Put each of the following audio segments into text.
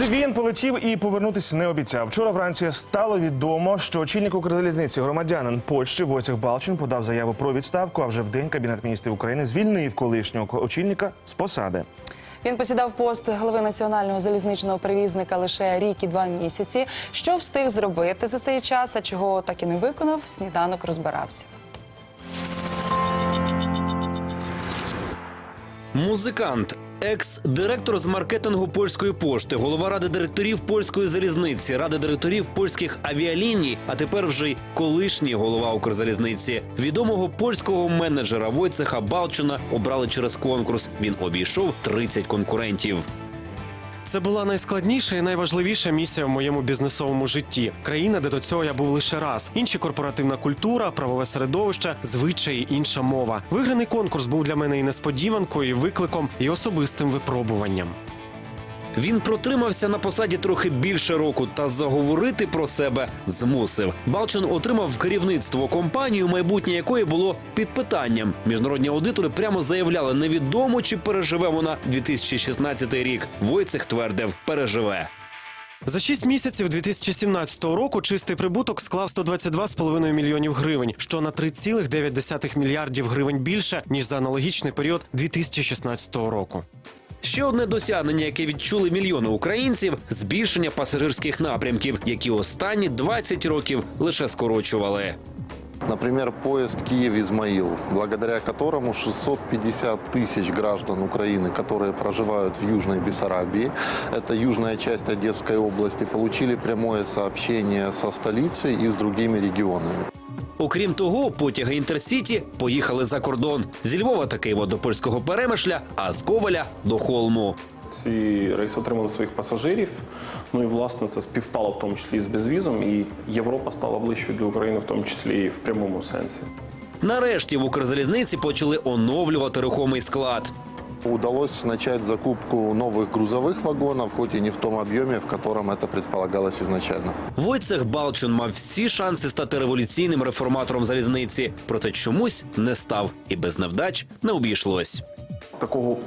Наразі він полетів і повернутися не обіцяв. Вчора вранці стало відомо, що очільник Укрзалізниці громадянин Польщі Войцех Балчин подав заяву про відставку. А вже в день Кабінет міністрів України звільнив колишнього очільника з посади. Він посідав пост голови національного залізничного перевізника лише рік і два місяці. Що встиг зробити за цей час, а чого так і не виконав, сніданок розбирався. Музикант, екс-директор з маркетингу польської пошти, голова ради директорів польської залізниці, ради директорів польських авіаліній, а тепер вже й колишній голова Укрзалізниці. Відомого польського менеджера Войцеха Балчина обрали через конкурс. Він обійшов 30 конкурентів. Це була найскладніша і найважливіша місія в моєму бізнесовому житті. Країна, де до цього я був лише раз. Інші корпоративна культура, правове середовище, звичаї, інша мова. Виграний конкурс був для мене і несподіванкою, і викликом, і особистим випробуванням. Він протримався на посаді трохи більше року та заговорити про себе змусив. Балчин отримав керівництво компанію, майбутнє якої було під питанням. Міжнародні аудитори прямо заявляли, невідомо чи переживе вона 2016 рік. Войцех твердив, переживе. За 6 місяців 2017 року чистий прибуток склав 122,5 мільйонів гривень, що на 3,9 мільярдів гривень більше ніж за аналогічний період 2016 року. Ще одне досягнення, яке відчули мільйони українців збільшення пасажирських напрямків, які останні 20 років лише скорочували. Например, поезд Киев-Измаил, благодаря которому 650 тысяч граждан Украины, которые проживают в Южной Бессарабии, это южная часть Одесской области, получили прямое сообщение со столицей и с другими регионами. Окрім того, потяги інтерсіті поїхали за кордон зі Львова та Києва до польського перемишля, а з Коваля до Холму. Ці рейси отримали своїх пасажирів. Ну і власне це співпало в тому числі з безвізом, і Європа стала ближчою для України, в тому числі і в прямому сенсі. Нарешті в Укрзалізниці почали оновлювати рухомий склад. Удалось начать закупку новых грузовых вагонов, хоть и не в том объеме, в котором это предполагалось изначально. Войцех Балчун мав всі шанси стати революційним реформатором залізниці, проте чомусь не став і без невдач не обійшлось. Такого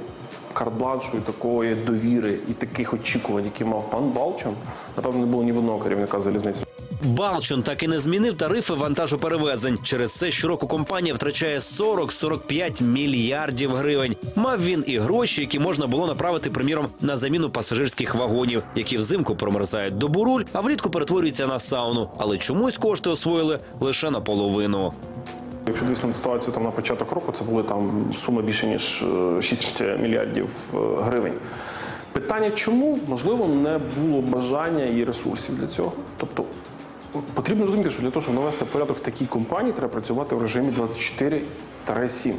карт-бланшу, і такої довіри і таких очікувань, які мав пан Балчан, напевно, не було ні в одного керівника залізниці. Балчун так і не змінив тарифи вантажоперевезень. Через це щороку компанія втрачає 40-45 мільярдів гривень. Мав він і гроші, які можна було направити, приміром, на заміну пасажирських вагонів, які взимку промерзають до буруль, а влітку перетворюються на сауну. Але чомусь кошти освоїли лише наполовину. Якщо дивитися на ситуацію там на початок року, це були там суми більше ніж е, 6 мільярдів е, гривень. Питання, чому можливо не було бажання і ресурсів для цього? Тобто потрібно розуміти, що для того, щоб навести порядок в такій компанії, треба працювати в режимі 24-7.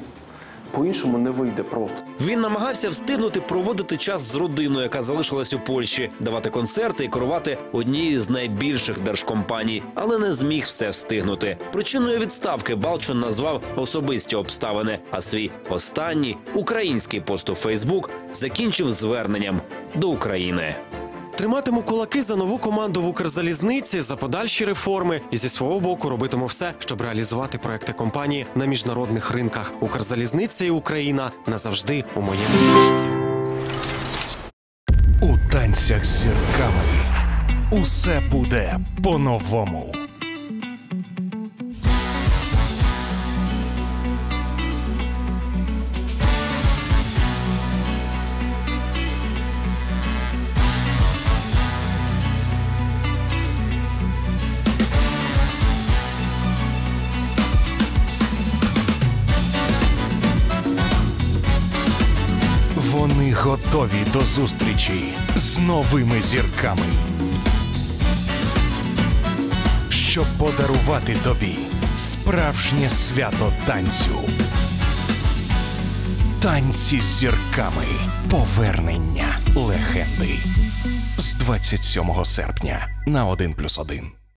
По-іншому не вийде просто. Він намагався встигнути проводити час з родиною, яка залишилась у Польщі, давати концерти і керувати однією з найбільших держкомпаній, але не зміг все встигнути. Причиною відставки Балчун назвав особисті обставини. А свій останній український пост у Фейсбук закінчив зверненням до України. Триматиму кулаки за нову команду в Укрзалізниці за подальші реформи і зі свого боку робитиму все, щоб реалізувати проекти компанії на міжнародних ринках. Укрзалізниця і Україна назавжди у моєму серці. У танцях з зірками усе буде по-новому. Готові до зустрічі з новими зірками. Щоб подарувати тобі справжнє свято танцю. Танці з зірками. Повернення легенди. З 27 серпня на 1+,1.